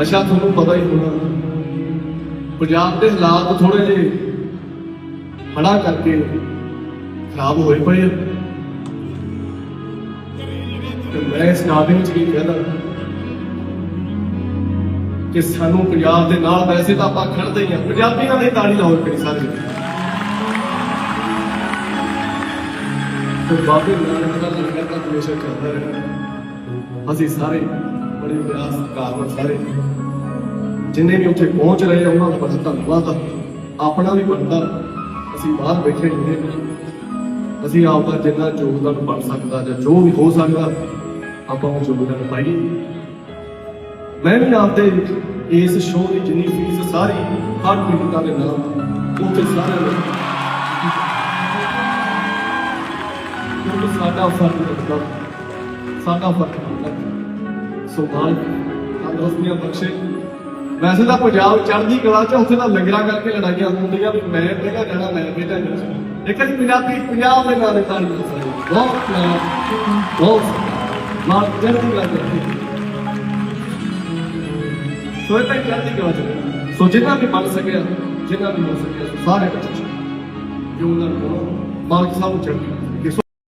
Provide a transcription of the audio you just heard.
ਅੱਛਾ, ਤੁਹਾਨੂੰ ਪਤਾ ਹੀ ਹੋਣਾ। ਪੰਜਾਬ ਦੇ ਹਾਲਾਤ ਥੋੜੇ ਜਿਹੇ ਹੜਾ ਕਰਕੇ ਖਰਾਬ ਹੋਏ ਪਏ ਆ। ਤੇ ਮੈਂ ਇਸ ਵਿੱਚ ਕੀ ਕਹਿੰਦਾ ਕਿ ਸਾਨੂੰ ਪੰਜਾਬ ਦੇ ਨਾਲ ਵੈਸੇ ਤਾਂ ਆਪਾਂ ਖੜਦੇ ਹੀ ਆ। ਪੰਜਾਬੀਆਂ ਦੀ ਤਾੜੀ ਲਾਓ ਕਰੀ ਸਾਰੇ। ਤੇ ਬਾਬੇ ਨਾਨਕ ਦਾ ਲੰਗਰ ਤਾਂ ਹਮੇਸ਼ਾ ਚੱਲਦਾ ਰਿਹਾ ਅਸੀਂ ਸਾਰੇ ਬੜੇ ਪਿਆਸ ਕਾਰਨ ਸਾਰੇ। ਜਿੰਨੇ ਵੀ ਉੱਥੇ ਪਹੁੰਚ ਰਹੇ ਆ, ਉਹਨਾਂ ਦਾ ਬੜਾ ਧੰਨਵਾਦ ਆਪਣਾ ਵੀ ਬਣਦਾ ਅਸੀਂ ਬਾਹਰ ਬੈਠੇ ਹੁੰਦੇ ਨੇ ਅਸੀਂ ਆਪ ਦਾ ਜਿੰਨਾ ਯੋਗਦਾਨ ਬਣ ਸਕਦਾ ਜਾਂ ਜੋ ਵੀ ਹੋ ਸਕਦਾ ਆਪਾਂ ਉਹ ਯੋਗਦਾਨ ਪਾਈਏ। ਮੈਂ ਵੀ ਆਪਦੇ ਇਸ ਸ਼ੋਅ ਦੀ ਜਿੰਨੀ ਫੀਸ ਸਾਰੀ ਹਰ ਪੀੜਤਾਂ ਦੇ ਨਾਮ ਉੱਥੇ ਸਾਰਿਆਂ ਨੂੰ ਕਿਉਂਕਿ ਸਾਡਾ ਫ਼ਰਕ ਲੱਗਦਾ ਸਾਡਾ ਫ਼ਰਕ ਲੱਗਦਾ ਸੋ ਮਾਲ ਤੰਦਰੁਸਤੀਆਂ ਬਖਸ਼ੇ। ਵੈਸੇ ਤਾਂ ਪੰਜਾਬ ਚੜ੍ਹਦੀ ਕਲਾ ਚ ਉੱਥੇ ਤਾਂ ਲੰਗਰਾਂ ਕਰਕੇ ਲੜਾਈਆਂ ਹੁੰਦੀਆਂ ਵੀ ਮੈਂ ਪਹਿਲਾਂ ਜਾਣਾ ਮੈਂ ਬੇਟਾ ਜਾਣਾ। ਇੱਕ ਪੰਜਾਬੀ ਪੰਜਾਬ ਦੇ ਨਾਲ ਤਾੜੀ ਹੋ ਬਹੁਤ ਪਿਆਰ, ਬਹੁਤ ਮਾਲ ਚੜ੍ਹਦੀ ਕਲਾ ਚ ਸੋ ਇਹ ਤਾਂ ਚੜ੍ਹਦੀ ਕਲਾ ਚ ਸੋ ਜਿੰਨਾ ਵੀ ਬਣ ਸਕਿਆ ਜਿੰਨਾ ਵੀ ਹੋ ਸਕਿਆ ਸਾਰੇ ਬੱਚੇ ਯੋਗਦਾਨ ਕਰੋ ਮਾਲਕ ਸਾਹਿਬ ਚੜ੍ਹਦੀ ਕਲਾ